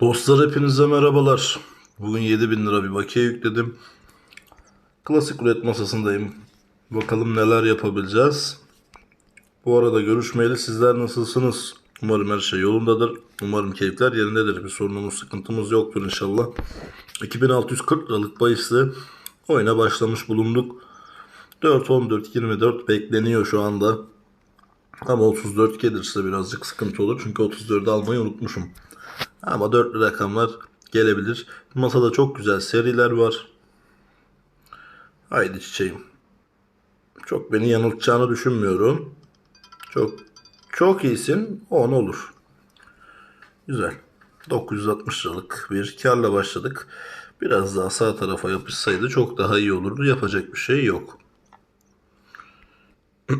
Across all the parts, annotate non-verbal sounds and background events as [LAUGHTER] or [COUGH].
Dostlar hepinize merhabalar. Bugün 7000 lira bir bakiye yükledim. Klasik rulet masasındayım. Bakalım neler yapabileceğiz. Bu arada görüşmeyeli sizler nasılsınız? Umarım her şey yolundadır. Umarım keyifler yerindedir. Bir sorunumuz, sıkıntımız yoktur inşallah. 2640 liralık bahisle oyuna başlamış bulunduk. 4-14-24 bekleniyor şu anda. Ama 34 gelirse birazcık sıkıntı olur. Çünkü 34'ü almayı unutmuşum. Ama dörtlü rakamlar gelebilir. Masada çok güzel seriler var. Haydi çiçeğim. Çok beni yanıltacağını düşünmüyorum. Çok çok iyisin. 10 olur. Güzel. 960 liralık bir karla başladık. Biraz daha sağ tarafa yapışsaydı çok daha iyi olurdu. Yapacak bir şey yok. [CLEARS THROAT]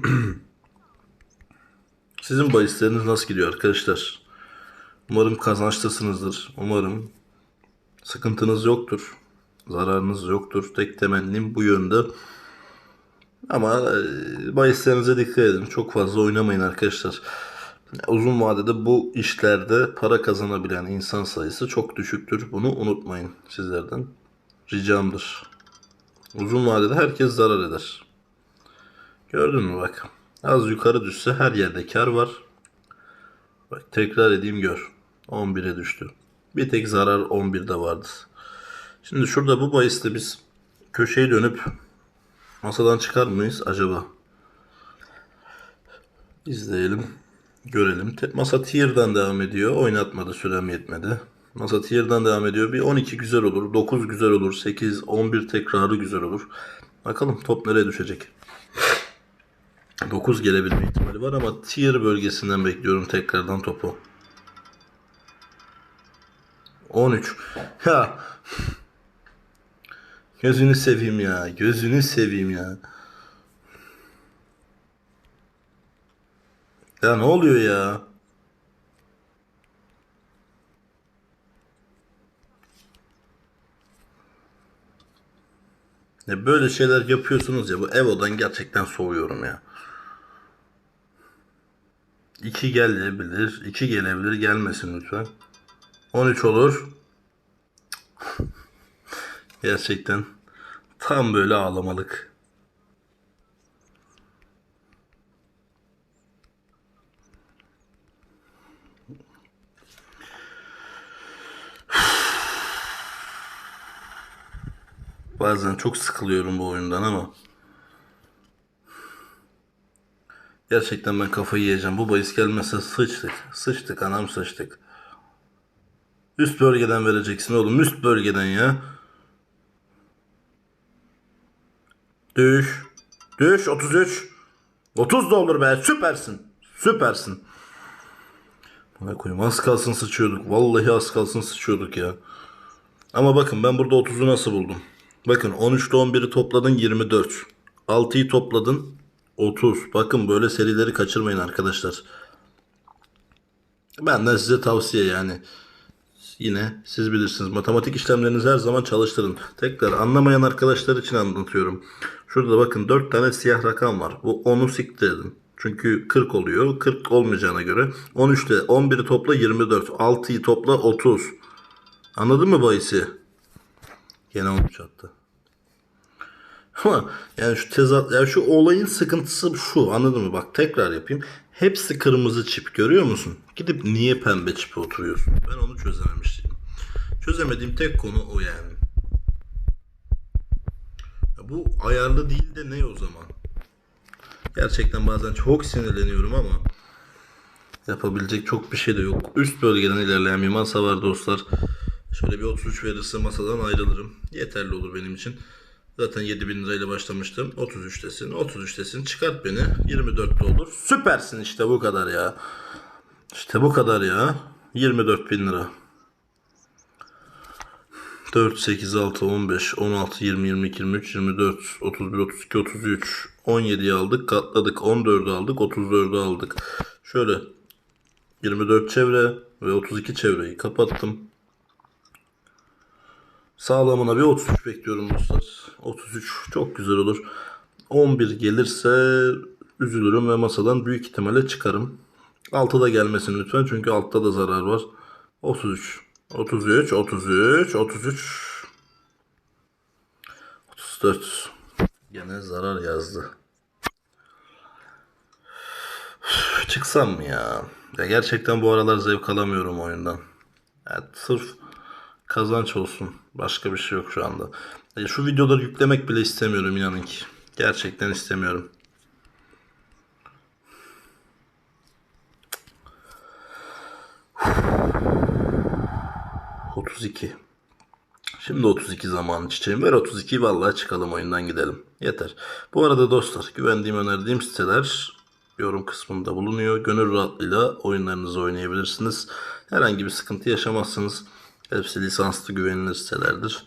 Sizin bahisleriniz nasıl gidiyor arkadaşlar? Umarım kazançlısınızdır. Umarım sıkıntınız yoktur. Zararınız yoktur. Tek temennim bu yönde. Ama e, bahislerinize dikkat edin. Çok fazla oynamayın arkadaşlar. Uzun vadede bu işlerde para kazanabilen insan sayısı çok düşüktür. Bunu unutmayın sizlerden. Ricamdır. Uzun vadede herkes zarar eder. Gördün mü bak. Az yukarı düşse her yerde kar var. Bak tekrar edeyim gör. 11'e düştü. Bir tek zarar 11'de vardı. Şimdi şurada bu bahiste biz köşeye dönüp masadan çıkar mıyız acaba? İzleyelim. Görelim. Masa tier'dan devam ediyor. Oynatmadı sürem yetmedi. Masa tier'dan devam ediyor. Bir 12 güzel olur. 9 güzel olur. 8, 11 tekrarı güzel olur. Bakalım top nereye düşecek. 9 gelebilme ihtimali var ama tier bölgesinden bekliyorum tekrardan topu. 13. Ya. Gözünü seveyim ya. Gözünü seveyim ya. Ya ne oluyor ya? Ya böyle şeyler yapıyorsunuz ya bu Evo'dan gerçekten soğuyorum ya. 2 gelebilir. 2 gelebilir. Gelmesin lütfen. 13 olur. Gerçekten tam böyle ağlamalık. Bazen çok sıkılıyorum bu oyundan ama Gerçekten ben kafayı yiyeceğim. Bu bahis gelmezse sıçtık. Sıçtık anam sıçtık. Üst bölgeden vereceksin oğlum. Üst bölgeden ya. Düş. Düş 33. 30 da olur be. Süpersin. Süpersin. Buna koyayım. Az kalsın sıçıyorduk. Vallahi az kalsın sıçıyorduk ya. Ama bakın ben burada 30'u nasıl buldum? Bakın 13 ile 11'i topladın 24. 6'yı topladın 30. Bakın böyle serileri kaçırmayın arkadaşlar. Benden size tavsiye yani. Yine siz bilirsiniz. Matematik işlemlerinizi her zaman çalıştırın. Tekrar anlamayan arkadaşlar için anlatıyorum. Şurada bakın 4 tane siyah rakam var. Bu 10'u siktir edin. Çünkü 40 oluyor. 40 olmayacağına göre. 13 ile 11'i topla 24. 6'yı topla 30. Anladın mı bahisi? Gene 13 attı. Ama yani şu tezat, yani şu olayın sıkıntısı şu anladın mı? Bak tekrar yapayım. Hepsi kırmızı çip görüyor musun? Gidip niye pembe çipe oturuyorsun? Ben onu çözememiştim. Çözemediğim tek konu o yani. Ya bu ayarlı değil de ne o zaman? Gerçekten bazen çok sinirleniyorum ama yapabilecek çok bir şey de yok. Üst bölgeden ilerleyen bir masa var dostlar. Şöyle bir 33 verirse masadan ayrılırım. Yeterli olur benim için. Zaten 7000 lirayla başlamıştım. 33'tesin. 33'tesin. Çıkart beni. 24'te olur. Süpersin işte bu kadar ya. İşte bu kadar ya. 24 bin lira. 4, 8, 6, 15, 16, 20, 22, 23, 24, 31, 32, 33, 17'yi aldık. Katladık. 14'ü aldık. 34'ü aldık. Şöyle 24 çevre ve 32 çevreyi kapattım. Sağlamına bir 33 bekliyorum dostlar. 33 çok güzel olur. 11 gelirse üzülürüm ve masadan büyük ihtimalle çıkarım. 6'da gelmesin lütfen çünkü altta da zarar var. 33. 33, 33, 33. 34. Gene zarar yazdı. Çıksam mı ya? Ya gerçekten bu aralar zevk alamıyorum oyundan. Ya sırf kazanç olsun. Başka bir şey yok şu anda. Ya şu videoları yüklemek bile istemiyorum inanın ki. Gerçekten istemiyorum. [SIGHS] Otuz iki. Şimdi 32 zamanı çiçeğim. Ver 32 vallahi çıkalım oyundan gidelim. Yeter. Bu arada dostlar güvendiğim önerdiğim siteler yorum kısmında bulunuyor. Gönül rahatlığıyla oyunlarınızı oynayabilirsiniz. Herhangi bir sıkıntı yaşamazsınız. Hepsi lisanslı güvenilir sitelerdir.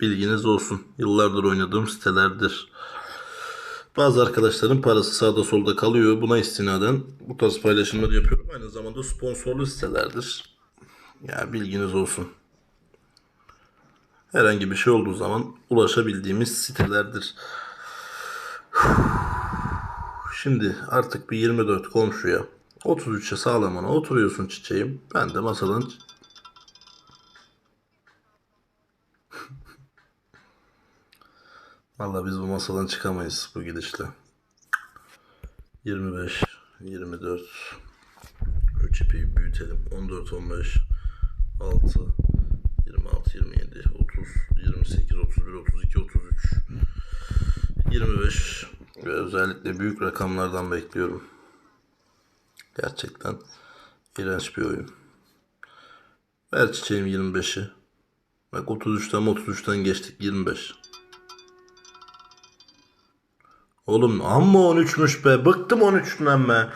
Bilginiz olsun. Yıllardır oynadığım sitelerdir. Bazı arkadaşların parası sağda solda kalıyor. Buna istinaden bu tarz paylaşımları yapıyorum. Aynı zamanda sponsorlu sitelerdir. Ya bilginiz olsun herhangi bir şey olduğu zaman ulaşabildiğimiz sitelerdir. Şimdi artık bir 24 komşuya 33'e sağlamana oturuyorsun çiçeğim. Ben de masadan Vallahi biz bu masadan çıkamayız bu gidişle. 25, 24, 3 ipi büyütelim. 14, 15, 6, 26, 27, 30, 28, 31, 32, 33, 25 ve özellikle büyük rakamlardan bekliyorum. Gerçekten iğrenç bir oyun. Ver çiçeğim 25'i. Bak 33'ten 33'ten geçtik 25. Oğlum amma 13'müş be. Bıktım 13'ünden be.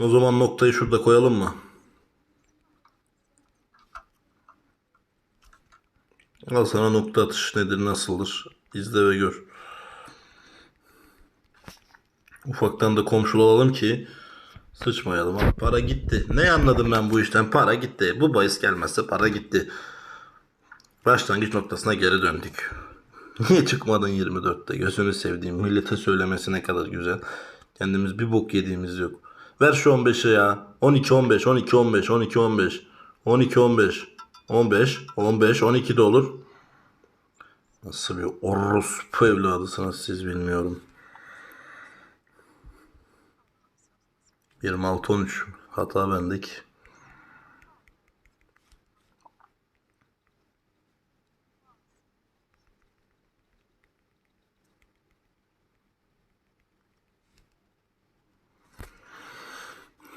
O zaman noktayı şurada koyalım mı? Al sana nokta atış nedir nasıldır? İzle ve gör. Ufaktan da komşulu olalım ki sıçmayalım. Para gitti. Ne anladım ben bu işten? Para gitti. Bu bahis gelmezse para gitti. Başlangıç noktasına geri döndük. [LAUGHS] Niye çıkmadın 24'te? Gözünü sevdiğim. Millete söylemesi ne kadar güzel. Kendimiz bir bok yediğimiz yok. Ver şu 15'e ya. 12 15 12 15 12 15 12 15 15 15 12 de olur. Nasıl bir orospu evladısınız siz bilmiyorum. 26 13 hata bendeki.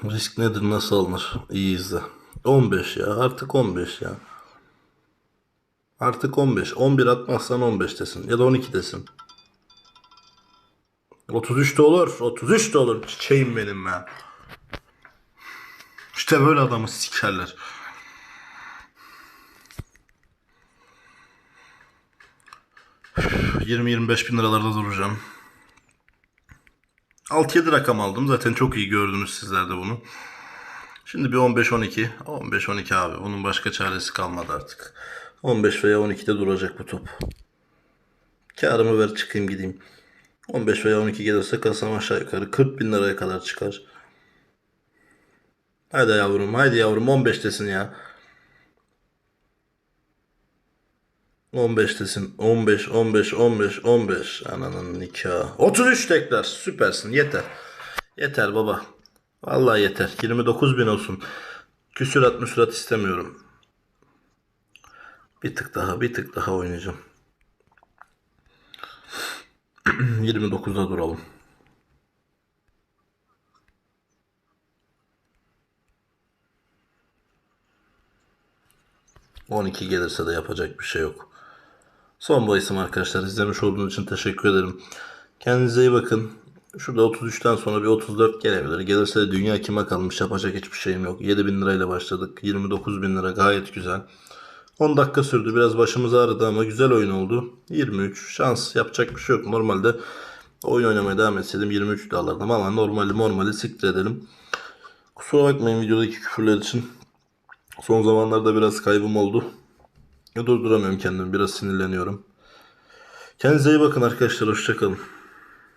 Risk nedir nasıl alınır? İyi izle. 15 ya artık 15 ya. Artık 15. 11 atmazsan 15 desin. Ya da 12 desin. 33 de olur. 33 de olur. Çiçeğim benim ya. İşte böyle adamı sikerler. Üf, 20-25 bin liralarda duracağım. 6-7 rakam aldım. Zaten çok iyi gördünüz sizler de bunu. Şimdi bir 15-12. 15-12 abi. Bunun başka çaresi kalmadı artık. 15 veya 12'de duracak bu top. Karımı ver çıkayım gideyim. 15 veya 12 gelirse kasam aşağı yukarı 40 bin liraya kadar çıkar. Hadi yavrum haydi yavrum 15 desin ya. 15 desin. 15, 15, 15, 15. Ananın nikahı. 33 tekrar. Süpersin. Yeter. Yeter baba. Vallahi yeter. 29 bin olsun. Küsürat müsürat istemiyorum. Bir tık daha, bir tık daha oynayacağım. [CLEARS THROAT] 29'da duralım. ...12 gelirse de yapacak bir şey yok. Son bahisim arkadaşlar. İzlemiş olduğunuz için teşekkür ederim. Kendinize iyi bakın. Şurada 33'ten sonra bir 34 gelebilir. Gelirse de dünya kime kalmış yapacak hiçbir şeyim yok. 7 bin lirayla başladık. 29 bin lira gayet güzel. 10 dakika sürdü. Biraz başımız ağrıdı ama güzel oyun oldu. 23 şans yapacak bir şey yok. Normalde oyun oynamaya devam etseydim 23 de alırdım ama normali normali siktir edelim. Kusura bakmayın videodaki küfürler için. Son zamanlarda biraz kaybım oldu. Ya Durduramıyorum kendimi. Biraz sinirleniyorum. Kendinize iyi bakın arkadaşlar. Hoşçakalın.